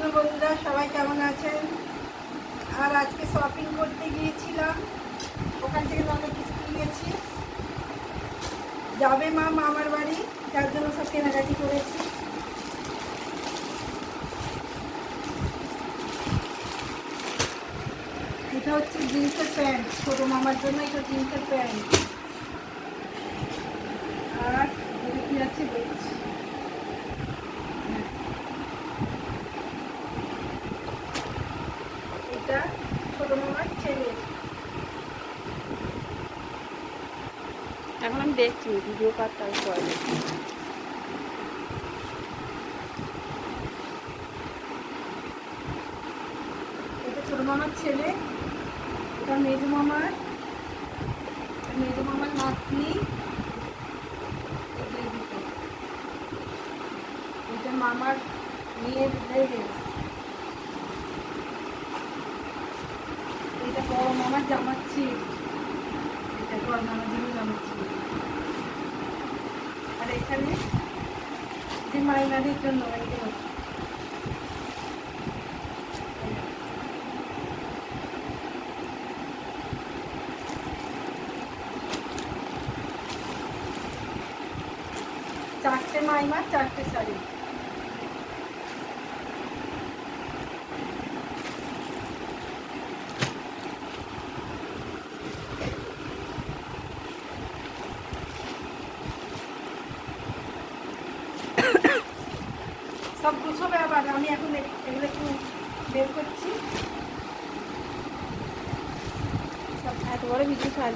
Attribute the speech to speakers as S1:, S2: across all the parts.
S1: কৃষ্ণ বন্ধুরা, সবাই কেমন আছেন? আর আজকে শপিং করতে গিয়েছিলাম। ওখান থেকে অনেক কিছু কিনেছি। যাবে মা, মামার বাড়ি। তার জন্য সব কেনাকাটি করেছি। এটা হচ্ছে জিন্সের প্যান্ট। ছোটো মামার জন্য এটা জিন্সের প্যান্ট আর এটা কি আছে দেখছি এটা ছোট মামার ছেলে
S2: এখন আমি দেখছি ভিডিও কার্ডটা দেখছি
S1: এটা ছোট মামার ছেলে, এটা মেজো মামার মেজো মামার নাতনি, এটা মামার মেয়ের ড্রেস এটা বড় মামার জামার এটা বড় মামার আর এখানে যে মাইনাদের জন্য চারটে মাইমার চারটে শাড়ি সব গুছবে আবার আমি এখন এগুলো একটু বের করছি। সব
S2: এত বড় ভিডিও
S1: এগুলো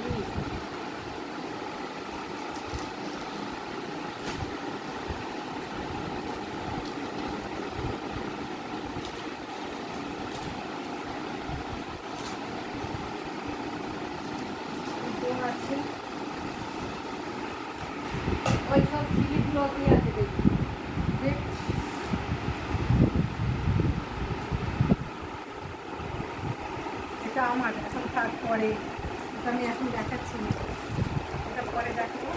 S1: আছে ওই সব স্লিপগুলো দিয়ে আছে দেখি দেখ এটা আমার এখন থাক পরে এটা আমি এখন দেখাচ্ছি এটা পরে দেখাবো।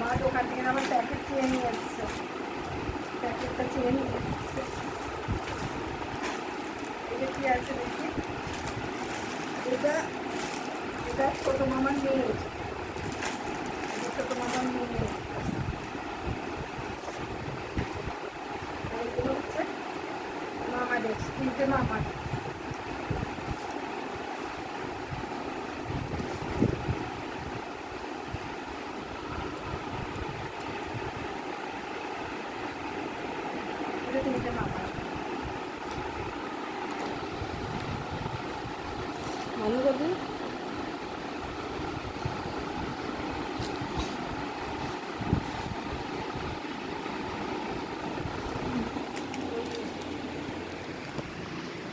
S1: মা দোকান থেকে আমার প্যাকেট চেয়ে নিয়ে এসছে। প্যাকেটটা চেয়ে নিয়ে এসছে। এটা কি আছে দেখি? এটা এটা ছোটো মামার মেয়ে। ছোটো মামার মেয়ে। মামাদের, তিনটে মামার। এটা তিনটে মামার
S2: ভালো করবি